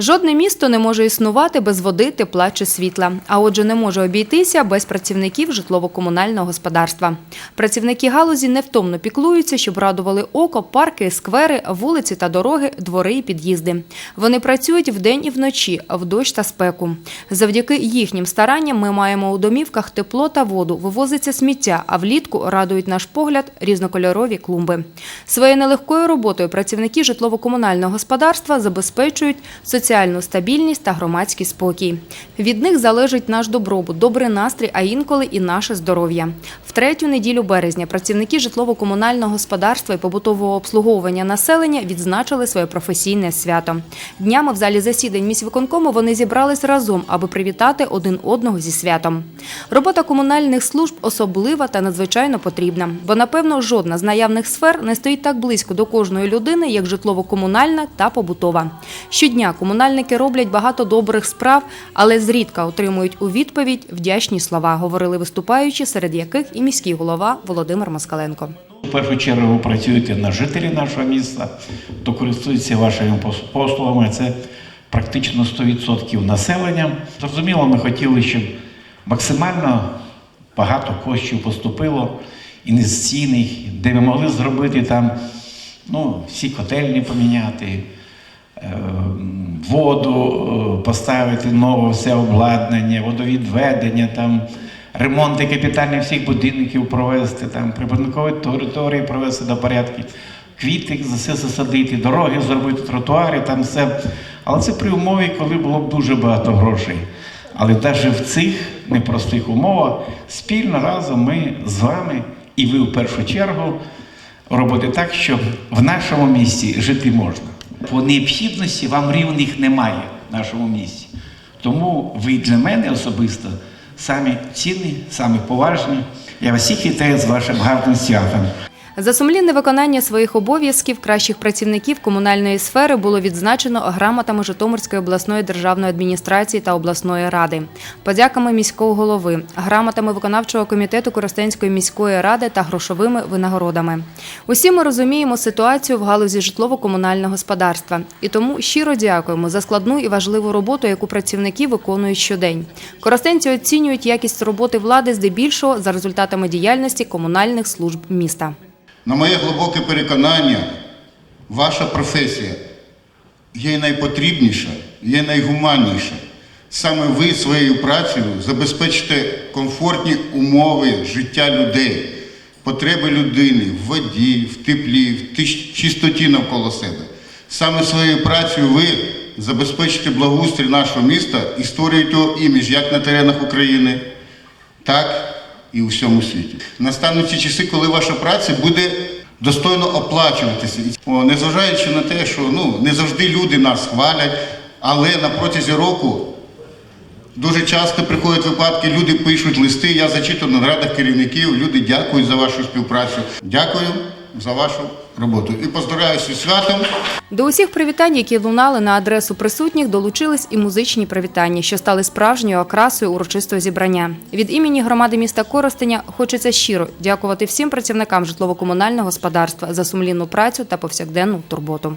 Жодне місто не може існувати без води, тепла чи світла, а отже, не може обійтися без працівників житлово-комунального господарства. Працівники галузі невтомно піклуються, щоб радували око, парки, сквери, вулиці та дороги, двори і під'їзди. Вони працюють вдень і вночі, в дощ та спеку. Завдяки їхнім старанням ми маємо у домівках тепло та воду, вивозиться сміття, а влітку радують наш погляд різнокольорові клумби. Своєю нелегкою роботою працівники житлово-комунального господарства забезпечують соціальну стабільність та громадський спокій. Від них залежить наш добробут, добрий настрій, а інколи і наше здоров'я. В третю неділю березня працівники житлово-комунального господарства і побутового обслуговування населення відзначили своє професійне свято. Днями в залі засідань міськвиконкому вони зібрались разом, аби привітати один одного зі святом. Робота комунальних служб особлива та надзвичайно потрібна, бо напевно жодна з наявних сфер не стоїть так близько до кожної людини, як житлово-комунальна та побутова. Щодня комунальники роблять багато добрих справ, але зрідка отримують у відповідь вдячні слова, говорили виступаючі, серед яких і міський голова Володимир Москаленко. В першу чергу ви працюєте на жителі нашого міста, хто користується вашими послугами. Це практично 100% населення. Зрозуміло, ми хотіли, щоб максимально багато коштів поступило інвестиційних, де ми могли зробити там ну, всі котельні поміняти, е, воду е, поставити нове все обладнання, водовідведення, там, ремонти капітальних всіх будинків провести, там, прибудинкові території провести до порядку, квіти все засадити, дороги зробити, тротуари, там все. Але це при умові, коли було б дуже багато грошей. Але навіть в цих непростих умовах спільно разом ми з вами і ви в першу чергу робити так, щоб в нашому місті жити можна. По необхідності вам рівних немає в нашому місті. Тому ви для мене особисто самі цінні, самі поважні. Я вас всіх вітаю з вашим гарним святом. За сумлінне виконання своїх обов'язків кращих працівників комунальної сфери було відзначено грамотами Житомирської обласної державної адміністрації та обласної ради, подяками міського голови, грамотами виконавчого комітету Коростенської міської ради та грошовими винагородами. Усі ми розуміємо ситуацію в галузі житлово-комунального господарства і тому щиро дякуємо за складну і важливу роботу, яку працівники виконують щодень. Коростенці оцінюють якість роботи влади здебільшого за результатами діяльності комунальних служб міста. На моє глибоке переконання, ваша професія є найпотрібніша, є найгуманніша. Саме ви своєю працею забезпечите комфортні умови життя людей, потреби людини в воді, в теплі, в чистоті навколо себе. Саме своєю працею ви забезпечите благоустрій нашого міста і створюєте його імідж як на теренах України, так і у всьому світі. Настануть ці часи, коли ваша праця буде достойно оплачуватися. О, Незважаючи на те, що ну, не завжди люди нас хвалять, але на протязі року дуже часто приходять випадки, люди пишуть листи, я зачитую на радах керівників, люди дякують за вашу співпрацю. Дякую за вашу роботу. І поздравляю зі святом. До усіх привітань, які лунали на адресу присутніх, долучились і музичні привітання, що стали справжньою окрасою урочистого зібрання. Від імені громади міста Коростеня хочеться щиро дякувати всім працівникам житлово-комунального господарства за сумлінну працю та повсякденну турботу.